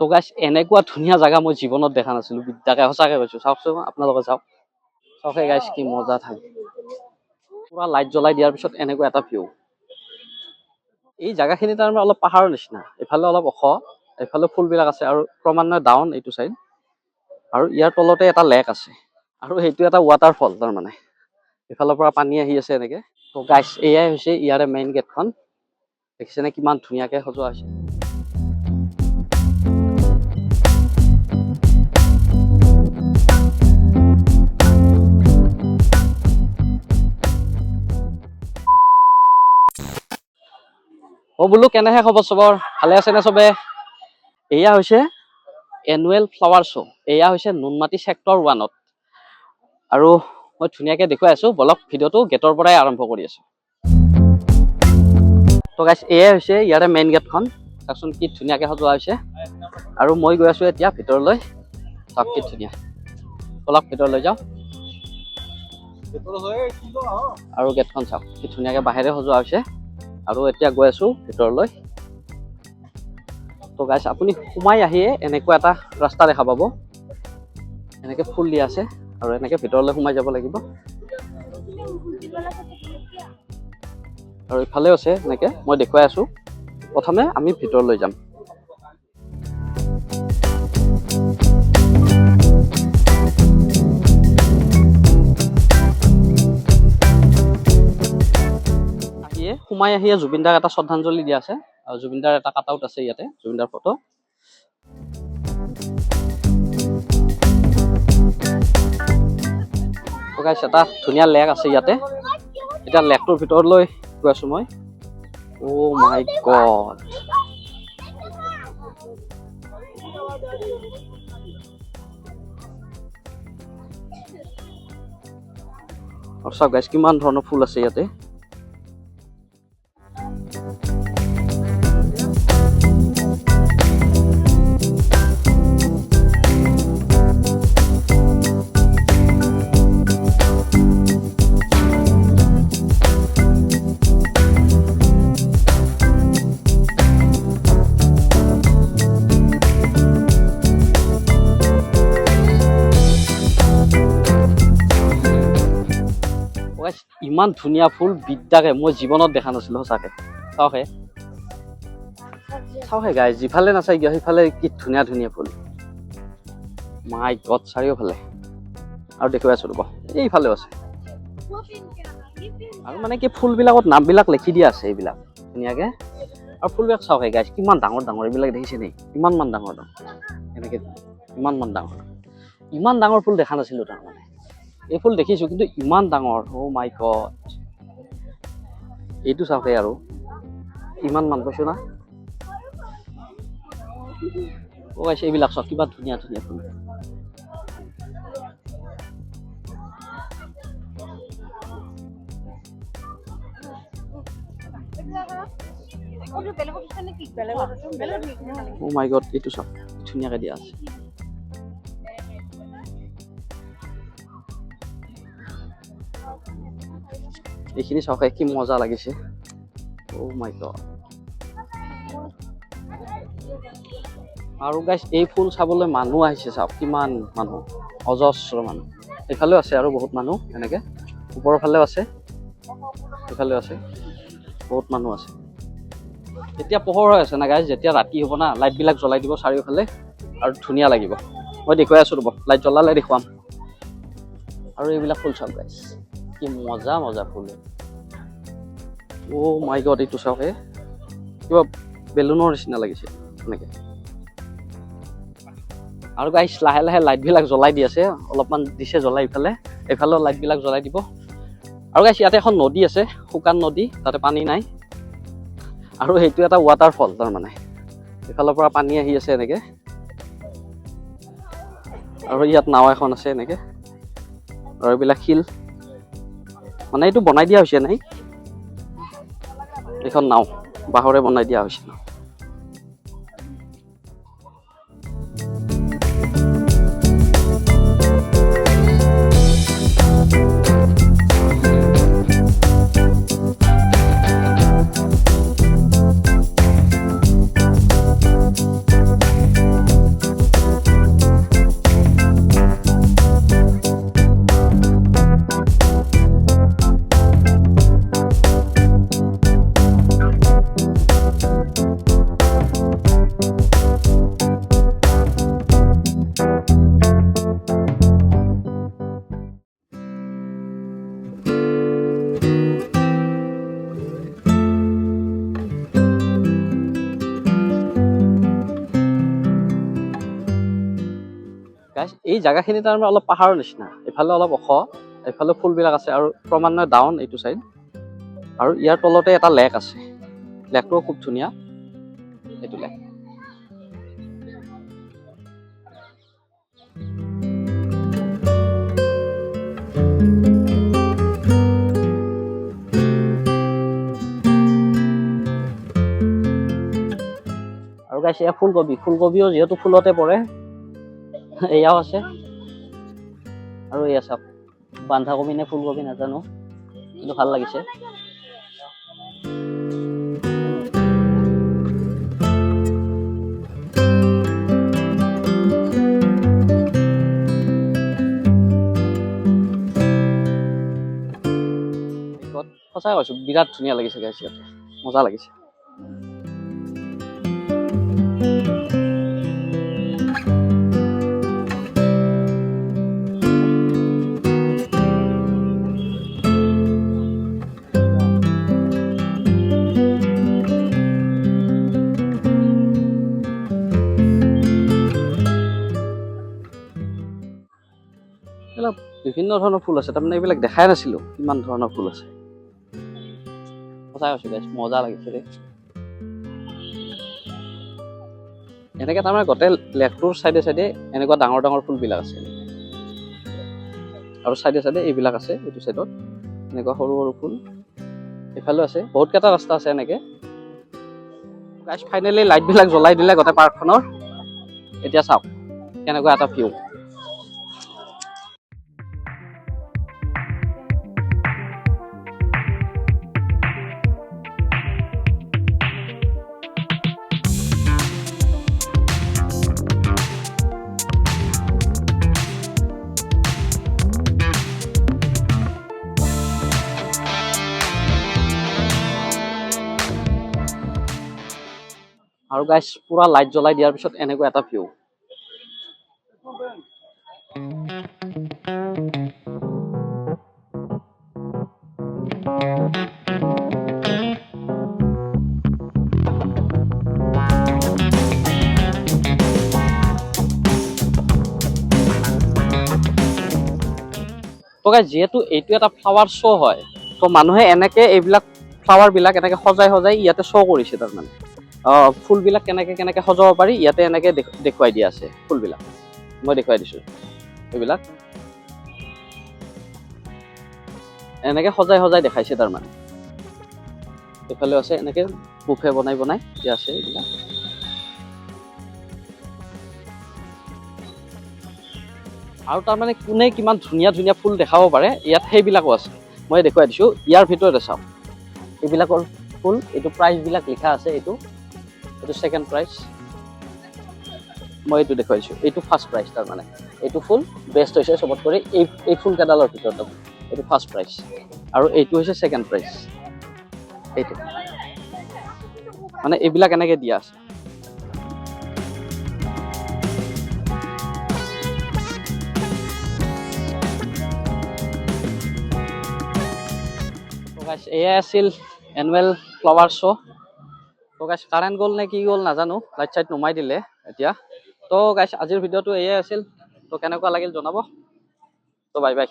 তো গাইছ এনেকুৱা ধুনীয়া জেগা মই জীৱনত দেখা নাছিলো। বিদ্যাকে সঁচাকে কৈছো। চাওকচোন আপোনালোকে চাওক। চাওকে গাইছ কি মজা ঠাই। পুৰা লাইট জ্বলাই দিয়াৰ পিছত এনেকুৱা এটা ভিউ এই জেগাখিনি তাৰমানে অলপ পাহাৰৰ নিচিনা। এইফালে অলপ ওখ এইফালে ফুলবিলাক আছে আৰু ক্ৰমান্বয়ে ডাউন এইটো চাইড আৰু ইয়াৰ তলতে এটা লেক আছে। আৰু সেইটো এটা ৱাটাৰফল তাৰমানে। এইফালৰ পৰা পানী আহি আছে এনেকে। তো গাইছ এয়াই হৈছে ইয়াৰে মেইন গেটখন দেখিছেনে কিমান ধুনীয়াকে সজোৱা হৈছে। অ বোলো কেনেহে খবৰ চবৰ? ভালে আছেনে চবে? এয়া হৈছে এনুৱেল ফ্লাৱাৰ শ্ব' এয়া হৈছে নুনমাটি ছেক্টৰ ওৱানত আৰু মই ধুনীয়াকে দেখুৱাই আছো বলক ভিডিঅ'টো গেটৰ পৰাই আৰম্ভ কৰি আছো। তো গাইছ এয়াই হৈছে ইয়াৰে মেইন গেটখন চাওকচোন কি ধুনীয়াকে সজোৱা হৈছে। আৰু মই গৈ আছো এতিয়া ভিতৰলৈ। চাওক কি ধুনীয়া। বলক ভিতৰলৈ যাওঁ। আৰু গেটখন চাওক কি ধুনীয়াকে বাহিৰে সজোৱা হৈছে। আৰু এতিয়া গৈ আছোঁ ভিতৰলৈ। তো গাইছ আপুনি সোমাই আহিয়ে এনেকুৱা এটা ৰাস্তা দেখা পাব। এনেকে ফুল দিয়া আছে আৰু এনেকৈ ভিতৰলৈ সোমাই যাব লাগিব। আৰু ইফালেও আছে এনেকৈ, মই দেখুৱাই আছোঁ। প্ৰথমে আমি ভিতৰলৈ যাম। সোমাই আহিয়ে জুবিনদাক এটা শ্ৰদ্ধাঞ্জলি দিয়া আছে। আৰু জুবিনদাৰ এটা কাট আউট আছে ইয়াতে জুবিনদাৰ ফটো তো guys, এটা ধুনীয়া লেক আছে ইয়াতে। এতিয়া লেকটোৰ ভিতৰলৈ গৈ আছো মই। অ' মাই গড আৰু চাওক গাইছ কিমান ধৰণৰ ফুল আছে ইয়াতে। ইমান ধুনীয়া ফুল বিদ্যাকে মই জীৱনত দেখা নাছিলো সঁচাকে। চাওকহে চাওকহে গাই যিফালে নাচাই কিয় সেইফালে কি ধুনীয়া ধুনীয়া ফুল। মাই গড চাৰিওফালে। আৰু দেখুৱাই আছো ৰ'ব, এইফালেও আছে। আৰু মানে কি, ফুলবিলাকত নামবিলাক লিখি দিয়া আছে এইবিলাক, ধুনীয়াকে। আৰু ফুলবিলাক চাওকহে গাইছ কিমান ডাঙৰ ডাঙৰ, এইবিলাক দেখিছে নি? কিমান ডাঙৰ ডাঙৰ, এনেকে ইমানমান ডাঙৰ। ইমান ডাঙৰ ফুল দেখা নাছিলো তাৰমানে। এই ফুল দেখিছো কিন্তু ইমান ডাঙৰ। অ' মাই গড এইটো চাওকে আৰু। ইমান মান পাইছো না? অ' গাইছে এইবিলাক চাওক কিবা ধুনীয়া ধুনীয়া ফুল। অ' মাই গড এইটো চাওক ধুনীয়াকে দিয়া আছে। এইখিনি চাওক কি মজা লাগিছে। গড আৰু গাইছ এই ফুল চাবলৈ মানুহ আহিছে চাওক কিমান মানুহ অজস্ৰ মানুহ। এইফালেও আছে আৰু বহুত মানুহ এনেকে। ওপৰৰ ফালেও আছে এইফালেও আছে বহুত মানুহ আছে। এতিয়া পোহৰ হৈ আছে না গাইছ যেতিয়া ৰাতি হ'ব না লাইটবিলাক জ্বলাই দিব চাৰিওফালে আৰু ধুনীয়া লাগিব। মই দেখুৱাই আছোঁ ৰ'ব লাইট জ্বলালে দেখুৱাম। আৰু এইবিলাক ফুল চাওক গাইছ কি মজা মজা ফুল। অ' মাই গড এইটো চাওক হে কিবা বেলুনৰ নিচিনা লাগিছে এনেকে। আৰু গাইছ লাহে লাহে লাইটবিলাক জ্বলাই দি আছে অলপমান দিছে জ্বলাই ইফালে। এইফালেও লাইটবিলাক জ্বলাই দিব। আৰু গাইছ ইয়াতে এখন নদী আছে শুকান নদী তাতে পানী নাই। আৰু সেইটো এটা ৱাটাৰফল তাৰমানে। এইফালৰ পৰা পানী আহি আছে এনেকে। আৰু ইয়াত নাও এখন আছে এনেকে। আৰু এইবিলাক শিল। মানে এইটো বনাই দিয়া হৈছে নাই এইখন নাও বাঁহৰে বনাই দিয়া হৈছে নাও। জেগাখিনি তাৰমানে অলপ পাহাৰৰ নিচিনা। এইফালে অলপ ওখ এইফালে ফুলবিলাক আছে আৰু ক্ৰমান্বয়ে ডাউন এইটো চাইড আৰু ইয়াৰ তলতে এটা লেক আছে। লেকটোও খুব ধুনীয়া। এইটো লেক আৰু গাইছে ফুলকবি। ফুলকবিও যিহেতু ফুলতে পৰে। এয়াও আছে। আৰু এয়া চাওক বন্ধাকবি নে ফুলকবি নাজানো। কিন্তু ভালো লাগিছে। সঁচাই কৈছো, বিৰাট ধুনীয়া লাগিছে গাইছে মজা লাগিছে। বিভিন্ন ধৰণৰ ফুল আছে তাৰমানে এইবিলাক দেখাই নাছিলো কিমান ধৰণৰ ফুল আছে। সঁচাই কৈছো মজা লাগিছে দেই। এনেকে তাৰমানে গোটেই লেকটোৰ চাইডে চাইডে এনেকুৱা ডাঙৰ ডাঙৰ ফুলবিলাক আছে। আৰু চাইডে চাইডে এইবিলাক আছে এইটো চাইডত। এনেকুৱা সৰু সৰু ফুল। এইফালেও আছে বহুত কেইটা ৰাস্তা আছে এনেকে। ফাইনেলি লাইটবিলাক জ্বলাই দিলে গোটেই পাৰ্কখনৰ। এতিয়া চাওক কেনেকুৱা এটা ভিউ আৰু গাইছ পুৰা লাইট জ্বলাই দিয়াৰ পিছত এনেকুৱা এটা ভিউ তো গাইছ যিহেতু এইটো এটা ফ্লাৱাৰ শ্ব' হয়, তো মানুহে এনেকে এইবিলাক ফ্লাৱাৰ বিলাক এনেকে সজাই সজাই ইয়াতে শ্ব' কৰিছে তাৰমানে। ফুলবিলাক কেনেকে কেনেকে সজাব পাৰি ইয়াতে এনেকে দেখ- দেখুৱাই দিয়া আছে ফুলবিলাক। মই দেখুৱাই দিছো এইবিলাক। এনেকে সজাই সজাই দেখাইছে তাৰমানে। এইফালে আছে এনেকে বুফে বনাই বনাই দিয়া আছে এইবিলাক। আৰু তাৰমানে কোনে কিমান ধুনীয়া ধুনীয়া ফুল দেখাব পাৰে ইয়াত সেইবিলাকো আছে। মই দেখুৱাই দিছো ইয়াৰ ভিতৰতে চাওক এইবিলাকৰ ফুল এইটো প্ৰাইচবিলাক লিখা আছে এইটো। এইটো ছেকেণ্ড প্ৰাইজ মই এইটো দেখুৱাইছোঁ। এইটো ফাৰ্ষ্ট প্ৰাইজ তাৰমানে এইটো ফুল বেষ্ট হৈছে চবত কৰি। এই এই ফুলকেইডালৰ ভিতৰত এইটো ফাৰ্ষ্ট প্ৰাইজ আৰু এইটো হৈছে ছেকেণ্ড প্ৰাইজ এইটো। মানে এইবিলাক এনেকে দিয়া আছে। এয়াই আছিল এনুৱেল ফ্লাৱাৰ শ্ব' তো গাইছ কাৰেণ্ট গ'ল নে কি গ'ল নাজানো লাইট চাইট নুমাই দিলে এতিয়া। তো গাইছ আজিৰ ভিডিঅ'টো এয়াই আছিল। তো কেনেকুৱা লাগিল জনাব? তো বাই বাই